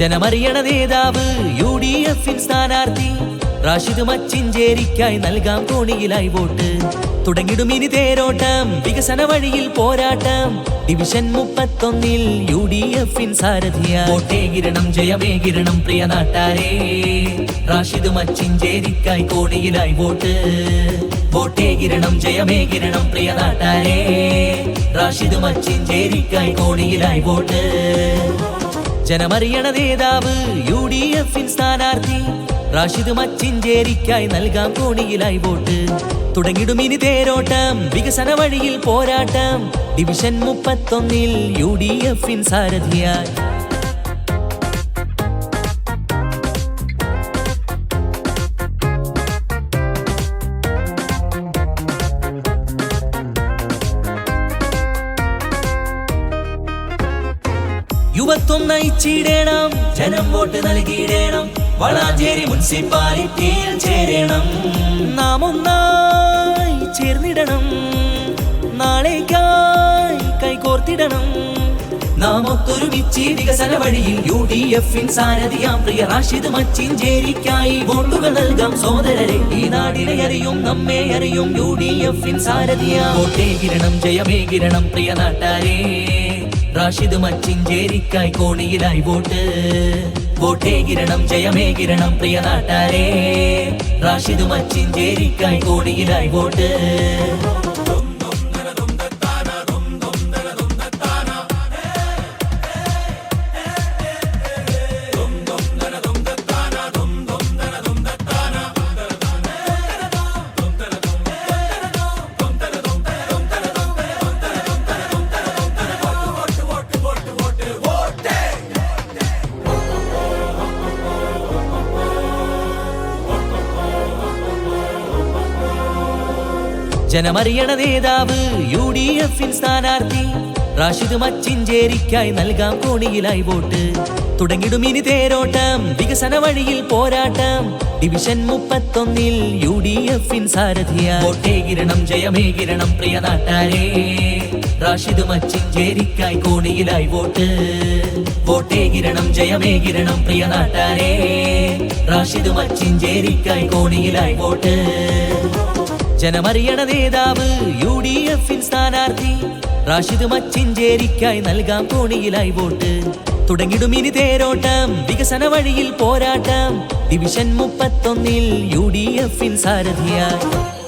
ജനമറിയണ നേതാവ് U D എഫിൻ സ്ഥാനാർത്ഥി. റാഷിദ് മച്ചിഞ്ചേരിക്കായി നൽകാം കോണിയിലായി വോട്ട്. തുടങ്ങിടും ഇനി തേരോട്ടം വികസന വഴിയിൽ പോരാട്ടം. ഡിവിഷൻ മുപ്പത്തൊന്നിൽ യു ഡി എഫിൻ സാരഥിയ വോട്ടേ കിരണം ജയമേ കിരണം പ്രിയ നാട്ടാരേ. റാഷിദ് മച്ചിഞ്ചേരിക്കായി കോണിയിലായി വോട്ട്. വോട്ടേ കിരണം ജയമേ കിരണം പ്രിയ നാട്ടാരേ. റാഷിദ് മച്ചിഞ്ചേരിക്കായി കോണിയിലായി വോട്ട്. ജനമറിയണ നേതാവ് യു ഡി എഫിൻ സ്ഥാനാർത്ഥി. റാഷിദ് മച്ചിഞ്ചേരിക്കായി നൽകാം കോണിയിലായി വോട്ട്. തുടങ്ങിടും ഇനി തേരോട്ടം വികസന വഴിയിൽ പോരാട്ടം. ഡിവിഷൻ മുപ്പത്തൊന്നിൽ യു ഡി എഫിൻ സാരഥിയായി. യുവത്വം നയിച്ചിടേണം ജനം വോട്ട് നൽകിയിടേണം വളാഞ്ചേരി മുനിസിപ്പാലിറ്റിയിൽ ചേരണം. നാം ഒന്നായി ചേർന്നിടണം നാളേക്കായി കൈകോർത്തിടണം. നാം ഒത്തൊരുമിച്ച് വികസന വഴിയിൽ യു ഡി എഫിൻ സാരഥിയാം പ്രിയ റാഷിദ് മച്ചിഞ്ചേരിക്കായി വോട്ടുകൾ നൽകാം. സോദരരെ ഈ നാടിനെ അറിയും നമ്മെ അറിയും യു ഡി എഫിൻ സാരഥിയാ. വോട്ടേ കിരണം ജയമേ കിരണം പ്രിയ നാട്ടാരേ. റാഷിദ് മച്ചിഞ്ചേരിക്കായി കോണിയിലായി വോട്ട് വോട്ടേ കിരണം ജയമേ കിരണം പ്രിയ നാട്ടാരേ റാഷിദ് മച്ചിഞ്ചേരിക്കായി കോണിയിലായി വോട്ട് ജനമറിയണ നേതാവ് യു ഡി എഫിൻ സ്ഥാനാർത്ഥി. റാഷിദ് മച്ചിഞ്ചേരിക്കായി നൽകാം കോണിയിലായി വോട്ട്. തുടങ്ങിടും ഇനി തേരോട്ടം വികസന വഴിയിൽ പോരാട്ടം. ഡിവിഷൻ മുപ്പത്തൊന്നിൽ യു ഡി എഫിൻ സാരഥിയ വോട്ടേ കിരണം ജയമേ കിരണം പ്രിയ നാട്ടാരേ. റാഷിദ് മച്ചിഞ്ചേരിക്കായി കോണിയിലായി വോട്ട്. വോട്ടേ കിരണം ജയമേ കിരണം പ്രിയ നാട്ടാരേ. റാഷിദ് മച്ചിഞ്ചേരിക്കായി കോണിയിലായി വോട്ട്. ജനമറിയണ നേതാവ് യു ഡി എഫിൻ സ്ഥാനാർത്ഥി. റാഷിദ് മച്ചിഞ്ചേരിക്കായി നൽകാം കോണിയിലായി വോട്ട്. തുടങ്ങിടും ഇനി തേരോട്ടം വികസന വഴിയിൽ പോരാട്ടം. ഡിവിഷൻ മുപ്പത്തൊന്നിൽ യു ഡി എഫിൻ സാരഥിയായി